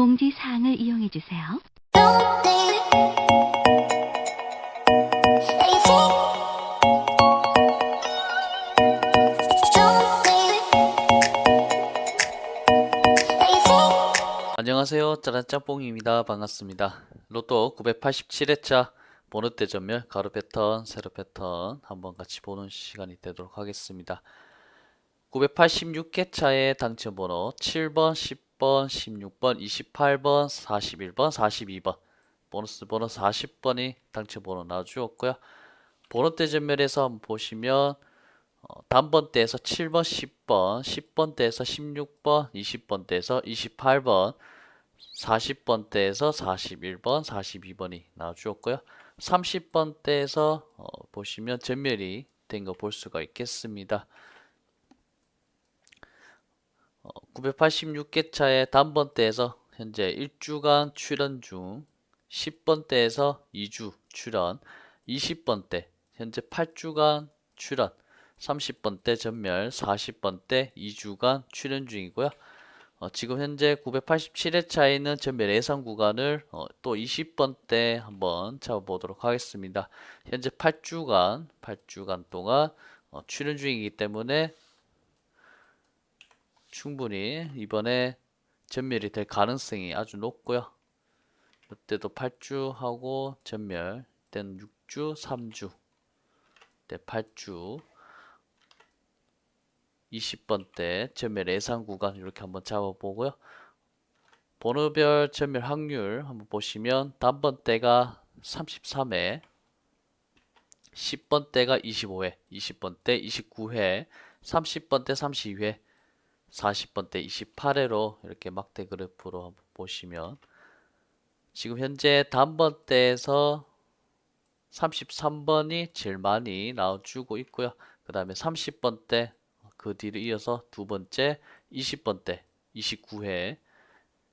공지사항을 이용해 주세요. 안녕하세요. 짜란짬뽕입니다. 반갑습니다. 로또 987회차 보너대 전멸 가로 패턴, 세로 패턴 한번 같이 보는 시간이 되도록 하겠습니다. 986회차의 당첨 번호 7번, 10번, 16번, 28번, 41번, 42번 보너스 번호 40번이 당첨 번호 나와주었고요. 보너대 전멸에서 한번 보시면 어, 단번대에서 7번, 10번, 10번대에서 16번, 20번대에서 28번, 40번대에서 41번, 42번이 나와주었고요. 30번대에서 어, 보시면 전멸이 된 거 볼 수가 있겠습니다. 어, 986개 차의 단번대에서 현재 1주간 출연 중 10번대에서 2주 출연 20번대 현재 8주간 출연 30번대 전멸 40번대 2주간 출연 중이고요. 어, 지금 현재 987회차에 는 전멸 예상 구간을 어, 또 20번대 한번 잡아보도록 하겠습니다. 현재 8주간 8주간 동안 어, 출연 중이기 때문에 충분히 이번에 전멸이 될 가능성이 아주 높고요. 이때도 8주 하고 전멸, 때는 6주, 3주, 때 8주, 20번대 전멸 예상 구간 이렇게 한번 잡아보고요. 번호별 전멸 확률 한번 보시면 단번 대가 33회, 10번 대가 25회, 20번 대 29회, 30번 대 32회, 40번대 28회로 이렇게 막대 그래프로 한번 보시면 지금 현재 단번대에서 33번이 제일 많이 나와주고 있고요. 그 다음에 30번대 그 뒤를 이어서 두 번째 20번대 29회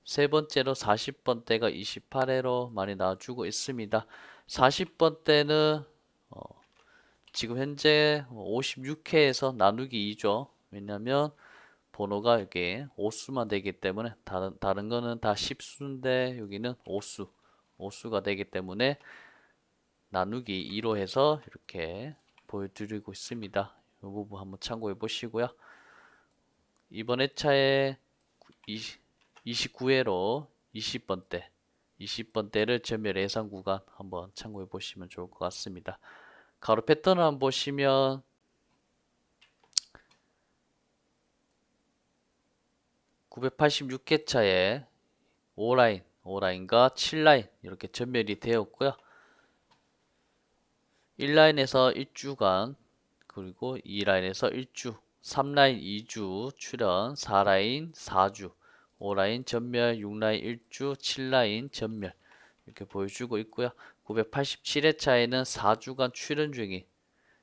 세 번째로 40번대가 28회로 많이 나와주고 있습니다. 40번대는 어, 지금 현재 56회에서 나누기 2죠. 왜냐하면 번호가 이게 오수만 되기 때문에 다른 다른 거는 다 10수인데 여기는 오수 오수가 되기 때문에 나누기 2로 해서 이렇게 보여드리고 있습니다. 이 부분 한번 참고해 보시고요. 이번 회차에 29회로 20번대 20번대를 전멸 예상 구간 한번 참고해 보시면 좋을 것 같습니다. 가로 패턴을 한번 보시면 (986개차에) 5라인, 5라인과 7라인 이렇게 전멸이 되었고요. 1라인에서 1주간 그리고 2라인에서 1주, 3라인 2주 출연, 4라인 4주, 5라인 전멸, 6라인 1주, 7라인 전멸 이렇게 보여주고 있고요. 987회차에는 4주간 출연 중인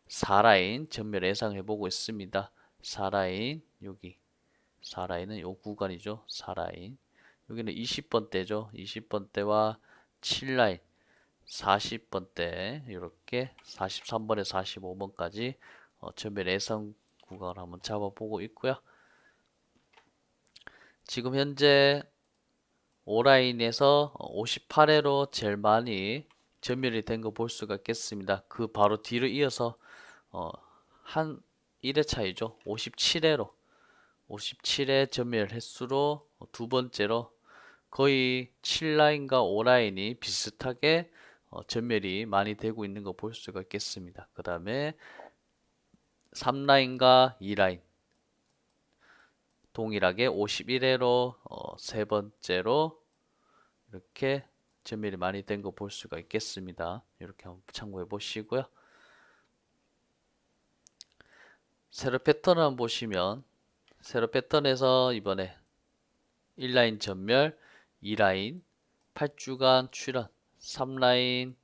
4라인 전멸 예상해 보고 있습니다. 4라인 여기 4라인은 요 구간이죠. 4라인 여기는 20번대죠. 20번대와 7라인 40번대 이렇게 43번에 45번까지 어, 전멸 예상 구간을 한번 잡아보고 있고요. 지금 현재 오라인에서 58회로 제일 많이 전멸이 된 거 볼 수가 있겠습니다. 그 바로 뒤를 이어서 어, 한 1회 차이죠. 57회로 57회 전멸 횟수로 두 번째로 거의 7라인과 5라인이 비슷하게 어, 전멸이 많이 되고 있는 거 볼 수가 있겠습니다. 그 다음에 3라인과 2라인 동일하게 51회로 어, 세 번째로 이렇게 전멸이 많이 된 거 볼 수가 있겠습니다. 이렇게 한번 참고해 보시고요. 세로 패턴을 한번 보시면 세로 패턴에서 이번에 1라인 전멸, 2라인, 8주간 출연, 3라인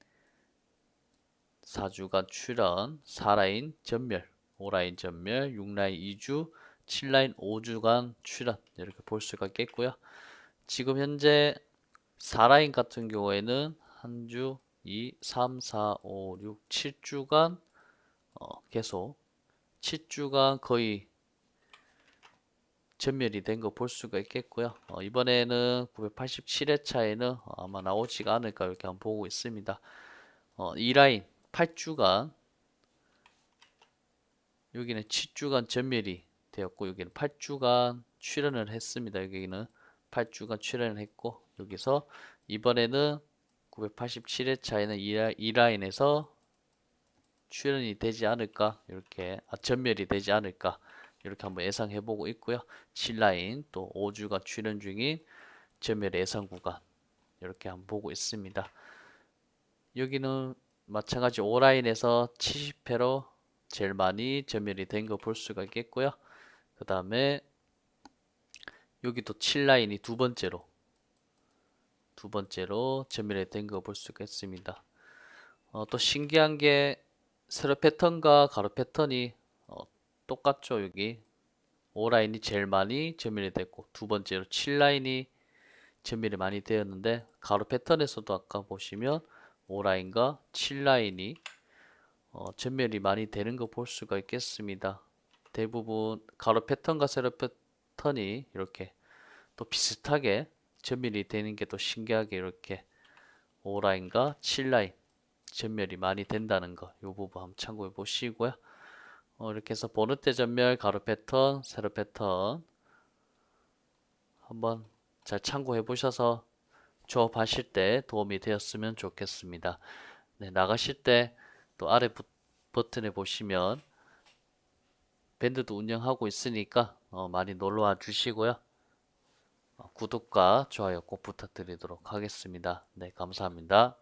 4주간 출연, 4라인 전멸, 5라인 전멸, 6라인 2주, 7라인 5주간 출연 이렇게 볼 수가 있겠고요. 지금 현재 4라인 같은 경우에는 한 주, 2, 3, 4, 5, 6, 7주간 어, 계속 7주간 거의 전멸이 된 거 볼 수가 있겠고요. 어, 이번에는 987회차에는 아마 나오지가 않을까 이렇게 한번 보고 있습니다. 어, 이 라인 8주간 여기는 7주간 전멸이 되었고 여기는 8주간 출연을 했습니다. 여기는 8주간 출연을 했고 여기서 이번에는 987회차에는 이, 라인에서 출연이 되지 않을까 이렇게 아, 전멸이 되지 않을까 이렇게 한번 예상해 보고 있고요. 7라인 또 5주간 출연 중인 전멸 예상 구간 이렇게 한번 보고 있습니다. 여기는 마찬가지 5라인에서 70회로 제일 많이 전멸이 된 거 볼 수가 있겠고요. 그 다음에 여기도 7라인이 두 번째로 두 번째로 전멸이 된 거 볼 수가 있습니다. 어, 또 신기한 게 세로 패턴과 가로 패턴이 어, 똑같죠 여기 5라인이 제일 많이 전멸이 됐고 두 번째로 7라인이 전멸이 많이 되었는데 가로 패턴에서도 아까 보시면 5라인과 7라인이 어, 전멸이 많이 되는 거 볼 수가 있겠습니다. 대부분 가로 패턴과 세로 패턴이 이렇게 또 비슷하게 전멸이 되는 게 또 신기하게 이렇게 5라인과 7라인 전멸이 많이 된다는 거, 이 부분 한번 참고해 보시고요. 어, 이렇게 해서 보너때 전멸, 가로 패턴, 세로 패턴 한번 잘 참고해 보셔서 조업하실 때 도움이 되었으면 좋겠습니다. 네, 나가실 때 또 아래 부- 버튼에 보시면 밴드도 운영하고 있으니까 어, 많이 놀러 와 주시고요. 어, 구독과 좋아요 꼭 부탁드리도록 하겠습니다. 네, 감사합니다.